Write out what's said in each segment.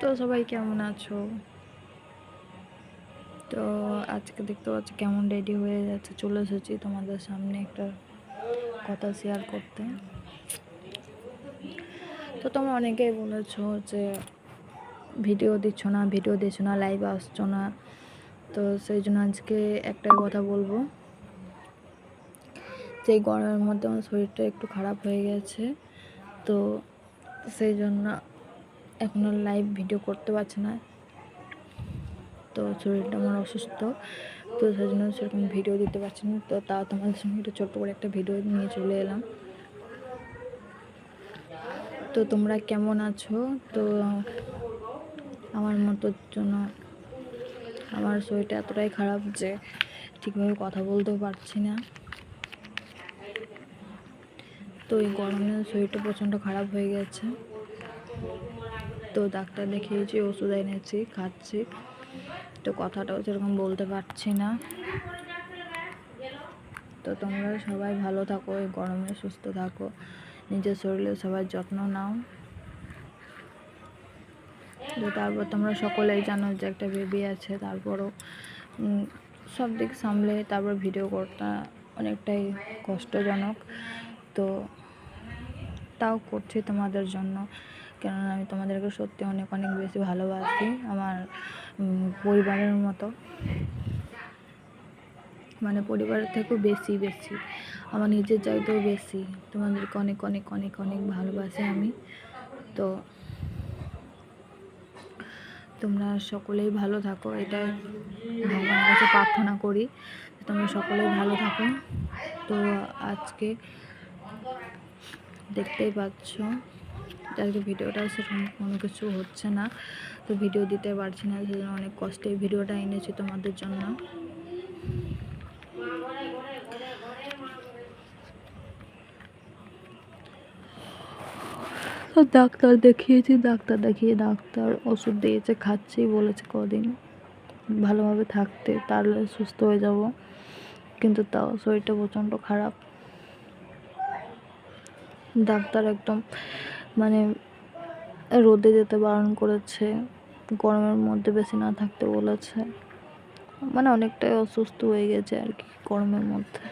তো সবাই কেমন আছো? তো আজকে দেখতে পাচ্ছি কেমন রেডি হয়ে যাচ্ছে। চলে এসেছি তোমাদের সামনে একটা কথা শেয়ার করতে। তো তোমরা অনেকেই বলেছ যে ভিডিও দিচ্ছ না ভিডিও দিচ্ছ না লাইভ আসছো না। তো সেই জন্য আজকে একটাই কথা বলব। যে গরমের মধ্যে আমার শরীরটা একটু খারাপ হয়ে গেছে, তো সেই জন্য এখন আর লাইভ ভিডিও করতে পারছি না। তো শরীরটা আমার অসুস্থ। তো সেই জন্য সেরকম ভিডিও দিতে পারছি না। তো তাও তোমাদের সঙ্গে একটু ছোট্ট করে একটা ভিডিও নিয়ে চলে এলাম। তো তোমরা কেমন আছো? তো আমার মতোর জন্য আমার শরীরটা এতটাই খারাপ যে ঠিকভাবে কথা বলতেও পারছি না। তো এই গরমে শরীরটা প্রচণ্ড খারাপ হয়ে গেছে। তো ডাক্তার দেখিয়েছি, ওষুধ এনেছি, খাচ্ছি। তো কথাটাও সেরকম বলতে পারছি না। তো তোমরা সবাই ভালো থাকো, এই গরমে সুস্থ থাকো। নিজের শরীরে সবার যত্ন নাও। তো তারপর তোমরা সকলেই জানো যে একটা বেবি আছে, তারপরও সব দিক সামলে তারপর ভিডিও করতে অনেকটাই কষ্টজনক। তো তাও করছি তোমাদের জন্য। কেননা আমি তোমাদেরকে সত্যি অনেক অনেক বেশি ভালোবাসি আমার পরিবারের মতো। মানে পরিবারের থেকেও বেশি বেশি। আমার নিজের চাইতেও বেশি। তোমাদেরকে অনেক অনেক অনেক অনেক ভালোবাসি আমি। তো তোমরা সকলেই ভালো থাকো, এটাই ভগবানের কাছে প্রার্থনা করি তোমরা সকলেই ভালো থাকো। তো আজকে দেখতেই পাচ্ছ। আজকে ভিডিওটা সেরকম কোনো কিছু হচ্ছে না। তো ভিডিও দিতে পারছি না সেজন্য অনেক কষ্টে ভিডিওটা এনেছি তোমাদের জন্য। তো ডাক্তার দেখিয়েছি, ডাক্তার দেখিয়ে ডাক্তার ওষুধ দিয়েছে, খাচ্ছি বলেছে কদিন। ভালোভাবে থাকতে, তাহলে সুস্থ হয়ে যাব। কিন্তু তাও শরীরটা প্রচণ্ড খারাপ। ডাক্তার একদম মানে রোদে যেতে বারণ করেছে, গরমের মধ্যে বেশি না থাকতে বলেছে। মানে অনেকটাই অসুস্থ হয়ে গেছে আর কি গরমের মধ্যে।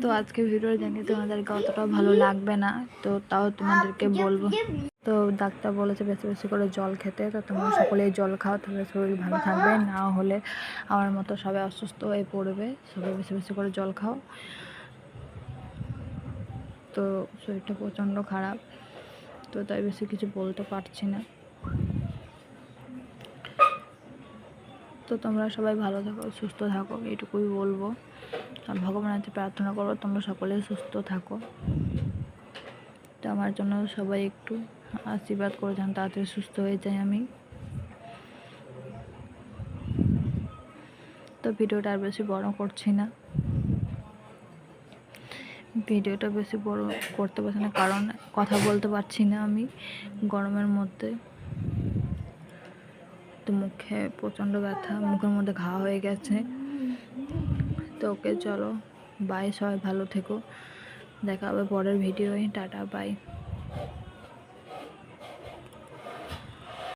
তো আজকে ভিডিও জানি তোমাদেরকে অতটা ভালো লাগবে না, তো তাও তোমাদেরকে বলব। তো ডাক্তার বলেছে বেশি বেশি করে জল খেতে, তো তোমরা সকলেই জল খাও, তাহলে শরীর ভালো থাকবে। না হলে আমার মতো সবাই অসুস্থ হয়ে পড়বে, সবাই বেশি বেশি করে জল খাও। তো শরীরটা প্রচণ্ড খারাপ, তো তাই বেশি কিছু বলতে পারছি না। তো তোমরা সবাই ভালো থাকো, সুস্থ থাকো, এইটুকুই বলব। আর ভগবানের প্রার্থনা করব তোমরা সকলেই সুস্থ থাকো। তো আমার জন্য সবাই একটু আশীর্বাদ করে যেন তাড়াতাড়ি সুস্থ হয়ে যাই আমি। তো ভিডিওটা আর বেশি বড় করছি না। ভিডিওটা বেশি বড় করতে পারছি না, কারণ কথা বলতে পারছি না আমি গরমের মধ্যে। তো মুখে প্রচণ্ড ব্যথা, মুখের মধ্যে ঘা হয়ে গেছে। তো ওকে চলো বাই সবাই ভালো থেকো। দেখা হবে পরের ভিডিওই টাটা বাই